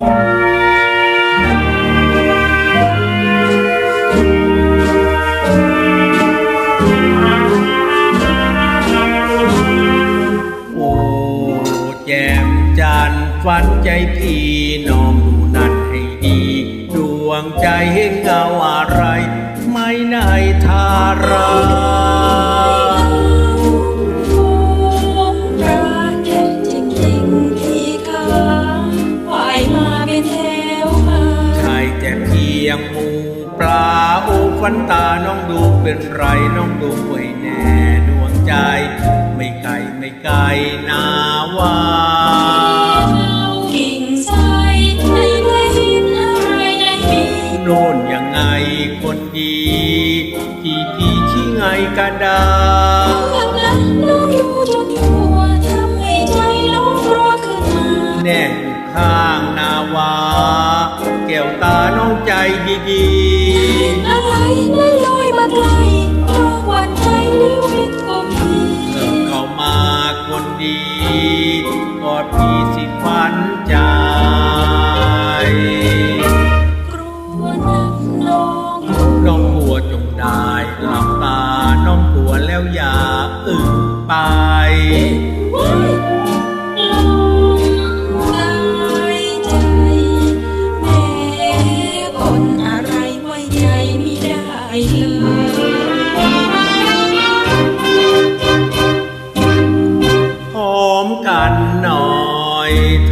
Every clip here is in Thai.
โอ้แจ่มจันทร์ฝันใจพี่น้องดูนั่นให้ดี ดวงใจเห็นเงาอะไร ไม่ในทารา พียงหมูปลาโอ้ฟันตาน้องดูเป็นไรน้องดูไว้แน่ดวงใจ ไม่ไกลไม่ไกลนาวากิ่งไทรไม่ได้ยินอะไรในปีโน่นยังไงคนดี ที่พี่ชี้ไงกันดาข้างหลังน้องอยู่จนหัวทำให้ใจน้องร้อนขึ้นมาแน่อยู่ข้างนาวา ยี่สิบวันจะ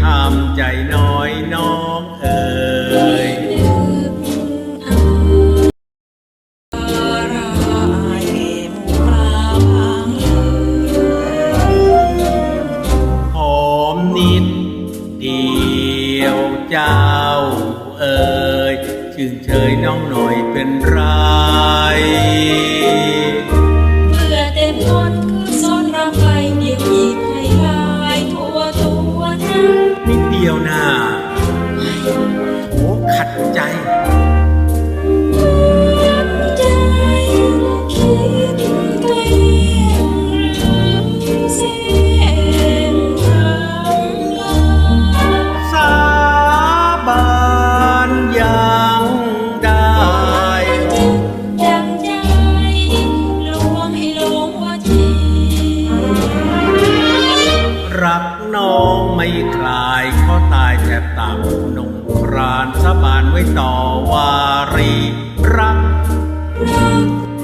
ทำใจน้อยน้องเอ๋ยหอมนิดเดียวเจ้าเอ๋ยชื่นเชยน้องหน่อยเป็นไร นั้นนิดเดียวนะโถขัดใจใจ ตายแทบตามหนุ่มครานสะบานไว้ต่อวารี รัก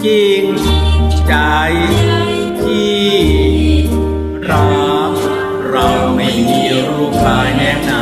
จริง ใจที่รักเราไม่มีรูปกายแน่นา